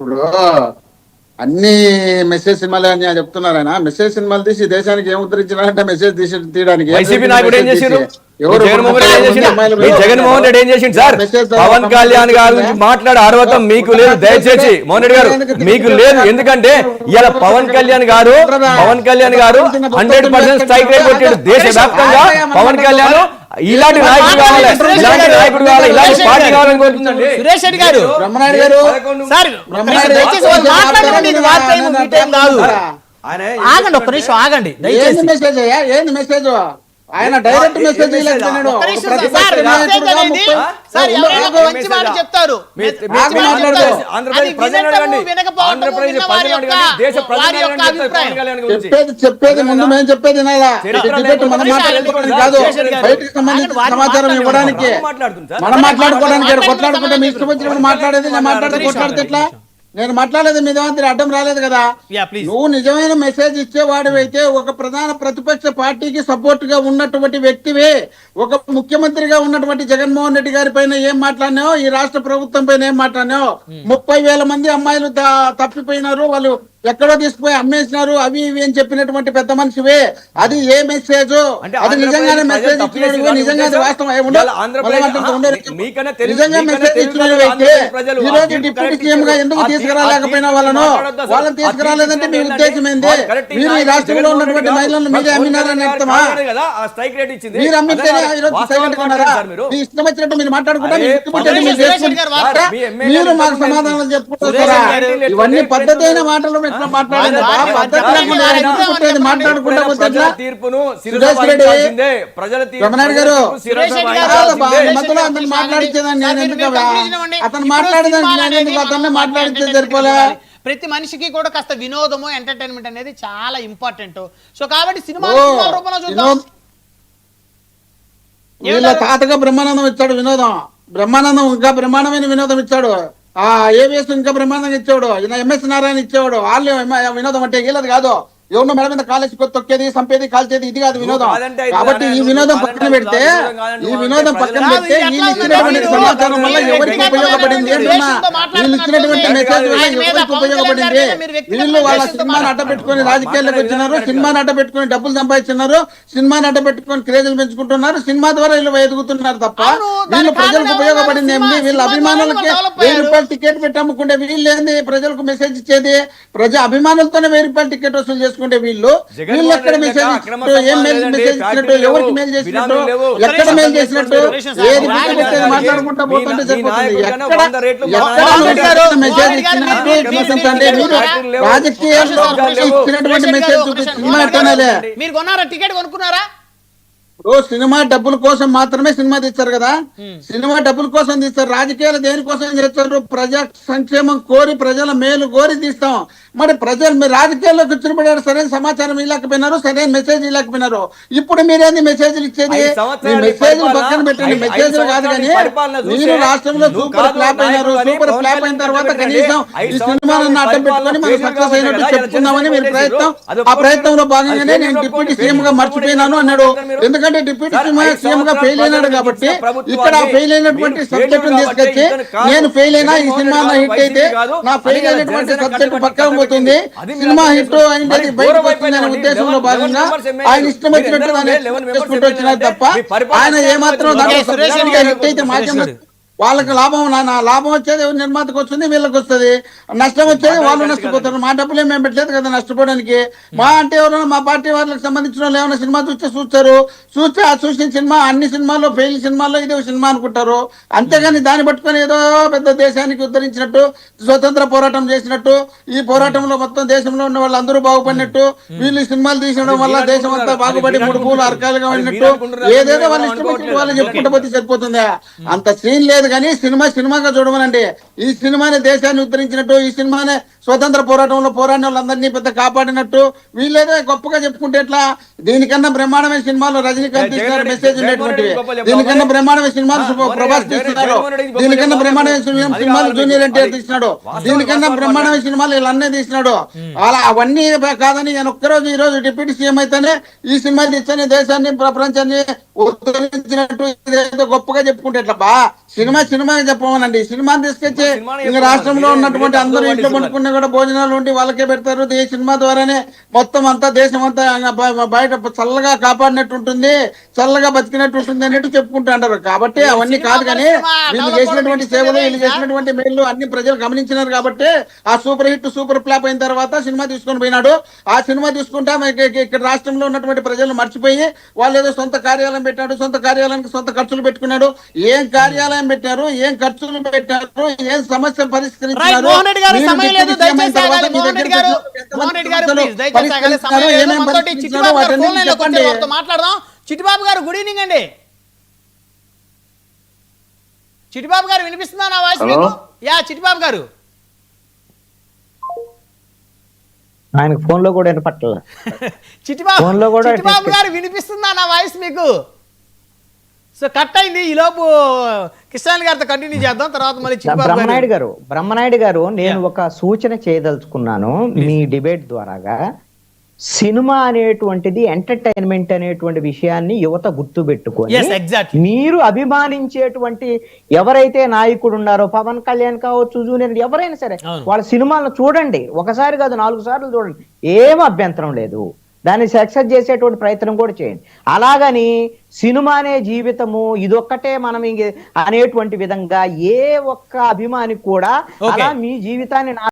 ఇప్పుడు అన్ని మెసేజ్ సినిమాలే అని చెప్తున్నారు ఆయన. మెసేజ్ సినిమాలు తీసి దేశానికి ఏం ఉద్ధరించినారంటే మెసేజ్ తీసి తీయడానికి వైసీపీ నాయకుడు ఏం ఎవరు జగన్మోహన్ రెడ్డి ఏం చేసిండు? సార్? పవన్ కళ్యాణ్ గారి మాట్లాడే అర్హత మీకు లేదు. దయచేసి మోహన్ రెడ్డి గారు మీకు లేదు. ఎందుకంటే ఇలా పవన్ కళ్యాణ్ గారు పవన్ కళ్యాణ్ గారు హండ్రెడ్ పర్సెంట్ స్ట్రైక్ రేట్ కొట్టాడు దేశ వ్యాప్తంగా పవన్ కళ్యాణ్ ఇలాంటి నాయకుడు కావాలి. ఇలాంటి నాయకుడు కావాలి. ఇలాంటి పార్టీ కావాలని కోరుతుందండి సురేష్ రెడ్డి గారు. బ్రహ్మనాయుడు గారు. సార్ బ్రహ్మనాయుడు దయచేసి వాళ్ళు మాట్లాడండి. ఇది వార్ టైం మీ టైం కాదు. ఆగండి ఒక్క నిమిషం ఆగండి. ఏంది దయచేసి. మెసేజ్ అయ్యా ఏంది మెసేజ్? ఆయన డైరెక్ట్ మెసేజ్ చెప్తారు. చెప్పేది చెప్పేది ముందు మేము చెప్పేది వినాలా మనం మాట్లాడుకోవడానికి. కాదు. బయటకు సంబంధించిన సమాచారం. ఇవ్వడానికి మనం మాట్లాడుకోవడానికి. కొట్లాడుకుంటే మీ ఇష్టం వచ్చినప్పుడు మాట్లాడేది నేను మాట్లాడితే కొట్లాడితే ఎట్లా నేను మాట్లాడేది మీ దగ్గర అడ్డం రాలేదు కదా. నువ్వు నిజమైన మెసేజ్ ఇచ్చేవాడివైతే ఒక ప్రధాన ప్రతిపక్ష పార్టీకి సపోర్ట్గా ఉన్నటువంటి వ్యక్తివే. ఒక ముఖ్యమంత్రిగా ఉన్నటువంటి జగన్మోహన్ రెడ్డి గారి పైన ఏం మాట్లాడినావు? ఈ రాష్ట్ర ప్రభుత్వం పైన ఏం మాట్లాడినావు? ముప్పై వేల మంది అమ్మాయిలు తప్పిపోయినారు వాళ్ళు ఎక్కడో తీసుకుపోయి అమ్మేసినారు అవి ఇవి అని చెప్పినటువంటి పెద్ద మనిషివే. అది ఏ మెసేజ్ అది నిజంగానే మెసేజ్ చేసి నిజంగా నిజంగా మెసేజ్ అయితే ఈ రోజు డిప్యూటీ సీఎం గా. ఎందుకు తీసుకురాలేకపోయిన వాళ్ళను. వాళ్ళని తీసుకురాలేదంటే మీ ఉద్దేశం ఏంది మీరు ఈ. రాష్ట్రంలో ఉన్నటువంటి మహిళలను మీరే అమ్మినారని అర్థమా మీరు? అమ్మితేనే ఈ రోజు సైలెంట్ మీ ఇష్టం వచ్చినట్టు మీరు మాట్లాడుకుంటా మీరు మాకు సమాధానం చెప్పుకుంటారా ఇవన్నీ పద్ధతి అయిన మాటలు తీర్పును. ప్రజల అతను మాట్లాడేదాన్ని మాట్లాడితే సరిపోలే. ప్రతి మనిషికి కూడా కాస్త వినోదము ఎంటర్టైన్మెంట్ అనేది చాలా ఇంపార్టెంట్. సో కాబట్టి సినిమా రూపంలో చూద్దాం? తాతగా బ్రహ్మానందం ఇచ్చాడు వినోదం. బ్రహ్మానందం ఇంకా బ్రహ్మాండమైన వినోదం ఇచ్చాడు. ఏవిఎస్ ఇంకా బ్రహ్మాండంగా ఇచ్చేవాడు. ఈయన ఎంఎస్ నారాయణ ఇచ్చేవాడు. వాళ్ళు వినోదం అంటే వీళ్ళది కాదు. ఎవరినో మెడ మీద కాలేసి తొక్కేది సంపేది కాల్చేది ఇది కాదు వినోదం కాబట్టి ఈ వినోదం పక్కన పెడితే ఈ వినోదం పక్కన పెడితే వీళ్ళు ఇచ్చినటువంటి సమాచారం వల్ల ఎవరికి ఉపయోగపడింది వీళ్ళు ఇచ్చినటువంటి మెసేజ్ వల్ల ఎవరికి ఉపయోగపడింది వీళ్ళు వాళ్ళ సినిమాని అడ్డ పెట్టుకొని రాజకీయాల్లోకి వచ్చినారు సినిమాని అడ్డ పెట్టుకొని డబ్బులు సంపాదిస్తున్నారు సినిమాని అడ్డ పెట్టుకొని క్రేజులు పెంచుకుంటున్నారు సినిమా ద్వారా వీళ్ళు ఎదుగుతున్నారు తప్ప వీళ్ళు ప్రజలకు ఉపయోగపడింది ఏంది వీళ్ళ అభిమానులకి వెయ్యి. రూపాయలు టికెట్ పెట్టి అమ్ముకుంటే వీళ్ళు ఏంది ప్రజలకు మెసేజ్ ఇచ్చేది ప్రజా అభిమానులతోనే వెయ్యి రూపాయలు టికెట్ వసూలు చేసుకుంటే వీళ్ళు వీళ్ళు ఎక్కడ మెసేజ్ ఇచ్చినట్టు ఏం మెయిల్ ఇచ్చినట్టు ఎవరికి మెయిల్ చేసినట్టు. ఎక్కడ మెయిల్ చేసినట్టు ఏది మాట్లాడుకుంటా పోతుంటే సరిపోతుంది. ఎక్కడ మెసేజ్ ఇచ్చినట్టు. రాజకీయాల్లో. ఇచ్చినటువంటి మెసేజ్ ఎట్టనేలే మీరు కొన్నారా టికెట్ కొనుక్కున్నారా? ఇప్పుడు సినిమా డబ్బుల కోసం మాత్రమే సినిమా తీస్తారు కదా? సినిమా డబ్బుల కోసం తీస్తారు. రాజకీయాలు దేనికోసం చేస్తారు ప్రజా సంక్షేమం కోరి ప్రజల మేలు కోరి తీస్తాం. మరి ప్రజలు మీరు రాజకీయాల్లోకి వచ్చినప్పుడు సరైన సమాచారం ఇవ్వలేకపోయినారు సరైన మెసేజ్ ఇవ్వలేకపోయినారు. ఇప్పుడు మీరేంది మెసేజ్లు ఇచ్చేది? మెసేజ్ పక్కన పెట్టండి. ఐదు- మెసేజ్ ఐదు కాదు కానీ మీరు రాష్ట్రంలో సూపర్ ఫ్లాప్ అయినారు సూపర్ ఫ్లాప్ అయిన తర్వాత. కనీసం ఈ సినిమాను అడ్డం పెట్టుకొని మనం సక్సెస్ అయినట్టు చెప్పుకుందామని మీరు ప్రయత్నం. ఆ ప్రయత్నంలో భాగంగానే నేను డిప్యూటీ సీఎం గా మర్చిపోయినాను అన్నాడు? ఎందుకంటే డిప్యూటీ సీఎం గా ఫెయిల్ అయినాడు కాబట్టి ఇక్కడ ఫెయిల్ అయినటువంటి సబ్జెక్ట్ తీసుకొచ్చి. నేను ఫెయిల్ అయినా ఈ సినిమా హిట్ అయితే. నా ఫెయిల్ అయినటువంటి సబ్జెక్ట్ పక్కన పోతుంది అది మీరు సినిమా హిట్. ఉద్దేశంలో భాగంగా ఎమ్మెల్యేలు. ఆయన ఇష్టం వచ్చినట్టు తప్ప ఆయన ఏమాత్రం దాంట్లో హిట్ అయితే రెడ్డి. వాళ్ళకి లాభం నా లాభం వచ్చేది ఎవరి నిర్మాతకు వస్తుంది వీళ్ళకి వస్తుంది. నష్టం వచ్చేది వాళ్ళు నష్టపోతారు. మా డబ్బులు మేము పెట్టలేదు కదా నష్టపోవడానికి. మా అంటే ఎవరైనా మా పార్టీ వాళ్ళకి సంబంధించిన వాళ్ళు ఏమైనా సినిమా చూస్తే చూస్తారు. చూస్తే ఆ చూసిన సినిమా అన్ని సినిమాల్లో ఫెయిల్ సినిమాల్లో ఇది సినిమా అనుకుంటారు. అంతేగాని దాన్ని పట్టుకొని ఏదో పెద్ద దేశానికి ఉద్ధరించినట్టు స్వతంత్ర పోరాటం చేసినట్టు ఈ పోరాటంలో మొత్తం దేశంలో ఉన్న వాళ్ళందరూ బాగుపడినట్టు వీళ్ళు సినిమాలు తీసడం వల్ల దేశం అంతా. బాగుపడి మూడు పూలు అరకాలుగా ఉన్నట్టు. ఏదేదో వాళ్ళు ఇష్టం వచ్చినట్టు వాళ్ళు. చెప్పుకుంటూ పోతే సరిపోతుందా. అంత సీన్ లేదు కానీ సినిమా సినిమాగా చూడమనండి. ఈ సినిమాని దేశాన్ని ఉద్ధరించినట్టు ఈ సినిమాని స్వతంత్ర పోరాటంలో పోరాడిన వాళ్ళందరినీ పెద్ద కాపాడినట్టు వీళ్ళేదో గొప్పగా చెప్పుకుంటే ఎట్లా దీనికన్నా బ్రహ్మాండమైన సినిమాలు రజనీకాంత్ తీస్తున్నారు మెసేజ్ చెప్పాలి. దీనికన్నా బ్రహ్మాండమైన సినిమాలు ప్రభాస్ తీస్తున్నారు దీనికన్నా. బ్రహ్మాండమైన సినిమాలు జూనియర్. ఎన్టీఆర్ తీసినాడు దీనికన్నా బ్రహ్మాండమైన సినిమాలు వీళ్ళన్నీ తీసినాడు అలా అవన్నీ కాదని నేను ఒక్కరోజు ఈ రోజు డిప్యూటీ సీఎం అయితేనే ఈ సినిమా తీస్తేనే దేశాన్ని ప్రపంచాన్ని ఉద్ధరించినట్టు ఇదేదో గొప్పగా చెప్పుకుంటే ఎట్లా బా సినిమా సినిమా చెప్పమనండి సినిమాని తీసుకొచ్చి. రాష్ట్రంలో ఉన్నటువంటి అందరూ ఇంట్లో పట్టిస్తున్నారు. కూడా భోజనాలు ఉండి వాళ్ళకే పెడతారు. ఈ సినిమా ద్వారానే మొత్తం అంతా దేశం అంతా బయట చల్లగా కాపాడినట్టు ఉంటుంది చల్లగా బతికినట్టు ఉంటుంది అన్నట్టు చెప్పుకుంటూ అంటారు. కాబట్టి అవన్నీ కాదు కానీ వీళ్ళు చేసినటువంటి సేవలు వీళ్ళు చేసినటువంటి మేలు అన్ని ప్రజలు గమనించినారు కాబట్టి ఆ సూపర్ హిట్ సూపర్ ఫ్లాప్ అయిన తర్వాత సినిమా తీసుకొని పోయినాడు. ఆ సినిమా తీసుకుంటా ఇక్కడ రాష్ట్రంలో ఉన్నటువంటి ప్రజలు మర్చిపోయి వాళ్ళు ఏదో సొంత కార్యాలయం పెట్టాడు సొంత కార్యాలయానికి సొంత ఖర్చులు పెట్టుకున్నాడు. ఏం కార్యాలయం పెట్టారు ఏం ఖర్చులు పెట్టారు ఏం సమస్య పరిష్కరించారు మాట్లాడదాం. చిట్టిబాబు గారు గుడ్ ఈవినింగ్ అండి. చిట్టిబాబు గారు వినిపిస్తుందా నా వాయిస్ యా చిట్టిబాబు గారు. ఆయనకు ఫోన్లో కూడా వినపట్ల. చిట్టిబాబు కూడా చిట్టిబాబు గారు వినిపిస్తుందా నా వాయిస్ మీకు? సో కట్ అయింది. ఈ లోపు కిషన్ గారితో కంటిన్యూ చేద్దాం. తర్వాత మళ్ళీ బ్రహ్మనాయుడు గారు బ్రహ్మనాయుడు గారు నేను. ఒక సూచన చేయదలుచుకున్నాను మీ డిబేట్ ద్వారాగా. సినిమా అనేటువంటిది ఎంటర్టైన్మెంట్ అనేటువంటి విషయాన్ని యువత exactly. మీరు అభిమానించేటువంటి ఎవరైతే నాయకుడు ఉన్నారో పవన్ కళ్యాణ్ కావచ్చు జూనియర్ ఎవరైనా సరే. వాళ్ళ సినిమాలను చూడండి. ఒకసారి కాదు నాలుగు సార్లు చూడండి. ఏం అభ్యంతరం లేదు. దాన్ని సక్సెస్ చేసేటువంటి ప్రయత్నం కూడా చేయండి అలాగని సినిమానే జీవితము ఇదొక్కటే మనం ఇంక అనేటువంటి విధంగా ఏ ఒక్క అభిమాని కూడా. అలా మీ జీవితాన్ని